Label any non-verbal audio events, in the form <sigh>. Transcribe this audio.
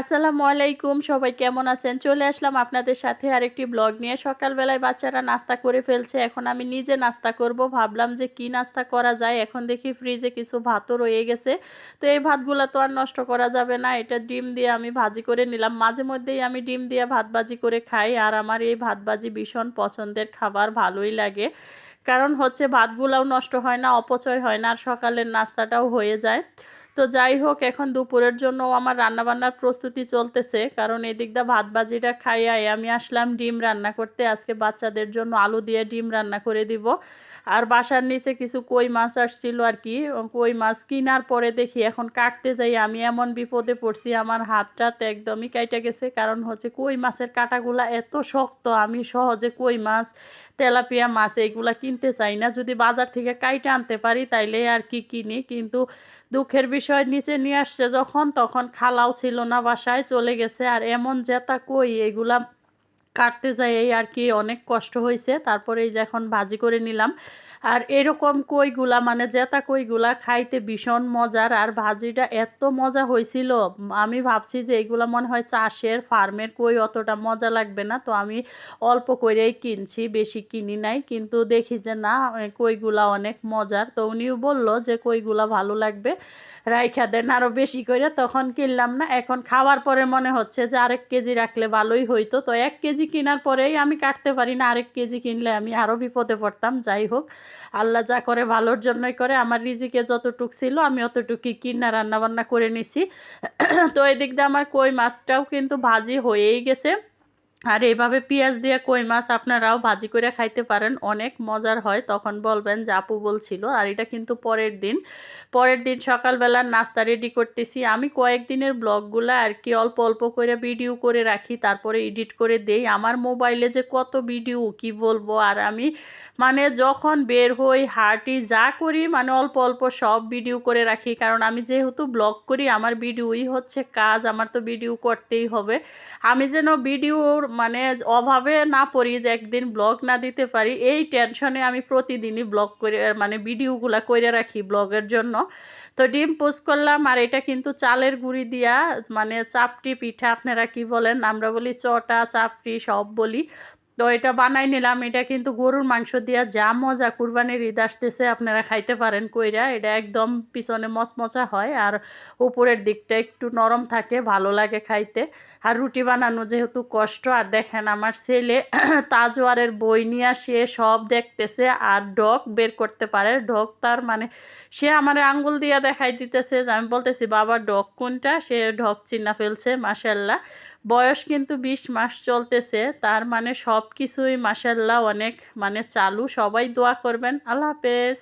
আসসালামু আলাইকুম, সবাই কেমন আছেন? চলে আসলাম আপনাদের সাথে আরেকটি ব্লগ নিয়ে। সকালবেলায় বাচ্চারা নাস্তা করে ফেলছে, এখন আমি নিজে নাস্তা করব। ভাবলাম যে কি নাস্তা করা যায়? এখন দেখি ফ্রিজে কিছু ভাতও রয়ে গেছে। তো এই ভাতগুলো তো আর নষ্ট করা যাবে না, এটা ডিম দিয়ে আমি ভাজি করে নিলাম। মাঝে মধ্যেই আমি ডিম দিয়ে ভাত ভাজি করে খাই, আর আমার এই ভাত ভাজি ভীষণ পছন্দের খাবার, ভালোই লাগে। কারণ হচ্ছে ভাতগুলাও নষ্ট হয় না, অপচয় হয় না, আর সকালের নাস্তাটাও হয়ে যায়। তো যাই হোক, এখন দুপুরের জন্য আমার রান্নাবান্নার প্রস্তুতি চলতেছে। কারণ এদিক দা ভাত ভাজিটা খাইয়াই আমি আসলাম ডিম রান্না করতে। আজকে বাচ্চাদের জন্য আলু দিয়ে ডিম রান্না করে দিব। আর বাসার নিচে কিছু কই মাছ আসছিল আর কি। কই মাছ কিনার পরে দেখি এখন কাটতে যাই। আমি এমন বিপদে পড়ছি, আমার হাতটা তো একদমই কাইটা গেছে। কারণ হচ্ছে কই মাছের কাটাগুলা এত শক্ত, আমি সহজে কই মাছ, তেলাপিয়া মাছ এইগুলা কিনতে চাই না। যদি বাজার থেকে কাইটা আনতে পারি তাইলে আর কি কিনি। কিন্তু দুঃখের বিষয় নিচে নিয়ে আসছে যখন, তখন খালাও ছিল না বাসায়, চলে গেছে। আর এমন জেতা কই? এগুলা কাটতে যাই এই আর কি, অনেক কষ্ট হয়েছে তারপরে এই যে এখন ভাজি করে নিলাম। আর এরকম কইগুলা মানে জেতা কইগুলা খাইতে ভীষণ মজার। আর ভাজিটা এত মজা হয়েছিল আমি ভাবছি যে এগুলা মনে হয় চাষের, ফার্মের কই অতটা মজা লাগবে না। তো আমি অল্প করেই কিনছি, বেশি কিনি নাই। কিন্তু দেখি যে না কইগুলা অনেক মজার। তো উনিও বলল যে কইগুলা ভালো লাগবে। রাইখা দেন আরও বেশি করে তখন কিনলাম না। এখন খাওয়ার পরে মনে হচ্ছে যে আরেক কেজি রাখলে ভালোই হইতো। তো এক কেজি কেনার পরেই আমি কাটতে পারি না। আরেক কেজি কিনলে আমি আরও বিপদে পড়তাম, যাই হোক। আল্লাহ যা করে ভালোর জন্যই করে। আমার রিজিকে যতটুক ছিল, আমি অতটুকুই কিনা রান্নাবান্না করে নিছি। তো এদিক দিয়ে আমার কই মাছটাও কিন্তু ভাজি হয়েই গেছে। আর এইভাবে পেঁয়াজ দিয়ে কই মাছ আপনারাও ভাজি করে খাইতে পারেন, অনেক মজার হয়। তখন বলবেন যে, আপু বলছিল। আর এটা কিন্তু পরের দিন। পরের দিন সকালবেলার নাস্তা রেডি করতেছি। আমি কয়েকদিনের ব্লগগুলো আর কি অল্প অল্প করে ভিডিও করে রাখি, তারপরে এডিট করে দেই। আমার মোবাইলে যে কত ভিডিও কি বলব? আর আমি মানে যখন বের হই, হাঁটি, যা করি মানে অল্প অল্প সব ভিডিও করে রাখি। কারণ আমি যেহেতু ব্লগ করি, আমার ভিডিওই হচ্ছে কাজ, আমার তো ভিডিও করতেই হবে। আমি যেন ভিডিওর মানে অভাবে না পড়ি যে একদিন ব্লগ না দিতে পারি, এই টেনশনে আমি প্রতিদিনই ব্লগ করে মানে ভিডিওগুলা করে রাখি ব্লগের জন্য। তো ডিম পোস্ট করলাম, আর এটা কিন্তু চালের গুঁড়ি দিয়া মানে চাপটি পিঠা, আপনারা কি বলেন? আমরা বলি চটা চাপটি সব বলি। তো এটা বানাই নিলাম। এটা কিন্তু গরুর মাংস দিয়া যা মজা কুরবানির ঈদ আসতেছে, আপনারা খাইতে পারেন কইরা। এটা একদম পিছনে মচমচা হয় আর উপরের দিকটা একটু নরম থাকে, ভালো লাগে খাইতে। আর রুটি বানানো যেহেতু কষ্ট, আর দেখেন আমার ছেলে <clears throat> তাজওয়ারের বই নিয়ে সে সব দেখতেছে আর ডগ বের করতে পারে। ডগ তার মানে সে আমার আঙ্গুল দিয়া দেখাই দিতেছে যে আমি বলতেছি, বাবা, ডগ কোনটা? সে ডগ চিনা ফেলছে মাসাল্লাহ বয়স কিন্তু বিশ মাস চলতেছে, তার মানে সব কিছুই মাসাল্লাহ অনেক মানে চালু সবাই দোয়া করবেন। আল্লাহ হাফেজ।